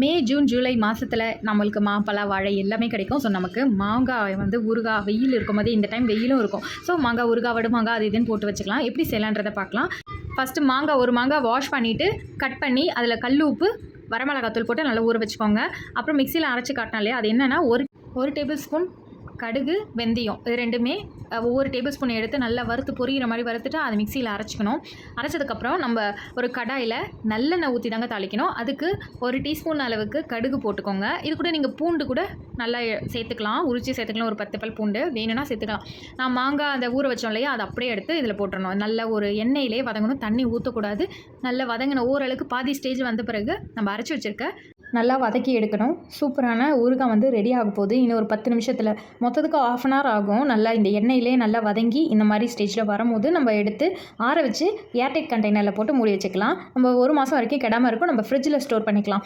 May June July மாதத்தில் நம்மளுக்கு மாம்பழ வாழை எல்லாமே கிடைக்கும். ஸோ நமக்கு மாங்காய் வந்து ஊறுகாய் வெயில் இருக்கும்போதே இந்த டைம் வெயிலும் இருக்கும். ஸோ மாங்காய் ஊறுகாய் வடுமாங்காய் அது இதுன்னு போட்டு வச்சுக்கலாம். எப்படி செய்யலான்றதை பார்க்கலாம். ஃபஸ்ட்டு மாங்காய் ஒரு மாங்காய் வாஷ் பண்ணிவிட்டு கட் பண்ணி அதில் கல் உப்பு வரமிளகாத்தூள் போட்டு நல்லா ஊற வச்சுக்கோங்க. அப்புறம் மிக்சியில் அரைச்சி காட்டினாலே அது என்னென்னா ஒரு ஒரு டேபிள் ஸ்பூன் கடுகு வெந்தயம் இது ரெண்டுமே ஒவ்வொரு டேபிள் ஸ்பூன் எடுத்து நல்லா வறுத்து பொரியிற மாதிரி வறுத்துட்டு அதை மிக்சியில் அரைச்சிக்கணும். அரைச்சதுக்கப்புறம் நம்ம ஒரு கடாயில் நல்லெண்ணெய் ஊற்றி தாங்க தாளிக்கணும். அதுக்கு ஒரு டீஸ்பூன் அளவுக்கு கடுகு போட்டுக்கோங்க. இது கூட நீங்கள் பூண்டு கூட நல்லா சேர்த்துக்கலாம். உரிச்சி சேர்த்துக்கலாம். ஒரு பத்து பல் பூண்டு வேணும்னா சேர்த்துக்கலாம். நான் மாங்காய் அந்த ஊற வச்சோம் இல்லையா அதை அப்படியே எடுத்து இதில் போட்டுடணும் நல்ல ஒரு எண்ணெயிலே வதங்கணும். தண்ணி ஊற்றக்கூடாது நல்லா வதங்கின ஓரளவுக்கு பாதி ஸ்டேஜ் வந்த பிறகு நம்ம அரைச்சி வச்சுருக்க நல்லா வதக்கி எடுக்கணும். சூப்பரான ஊறுகாய் வந்து ரெடி ஆக போகுது. இன்னும் ஒரு பத்து நிமிஷத்தில் மொத்தத்துக்கு ஆஃப் அன் ஹவர் ஆகும். நல்லா இந்த எண்ணெயிலே நல்லா வதங்கி இந்த மாதிரி ஸ்டேஜில் வரும்போது நம்ம எடுத்து ஆற வச்சு ஏர்டெக் கண்டெய்னரில் போட்டு மூடி வச்சுக்கலாம். நம்ம ஒரு மாதம் வரைக்கும் கெடாமல் இருக்கும். நம்ம ஃப்ரிட்ஜில் ஸ்டோர் பண்ணிக்கலாம்.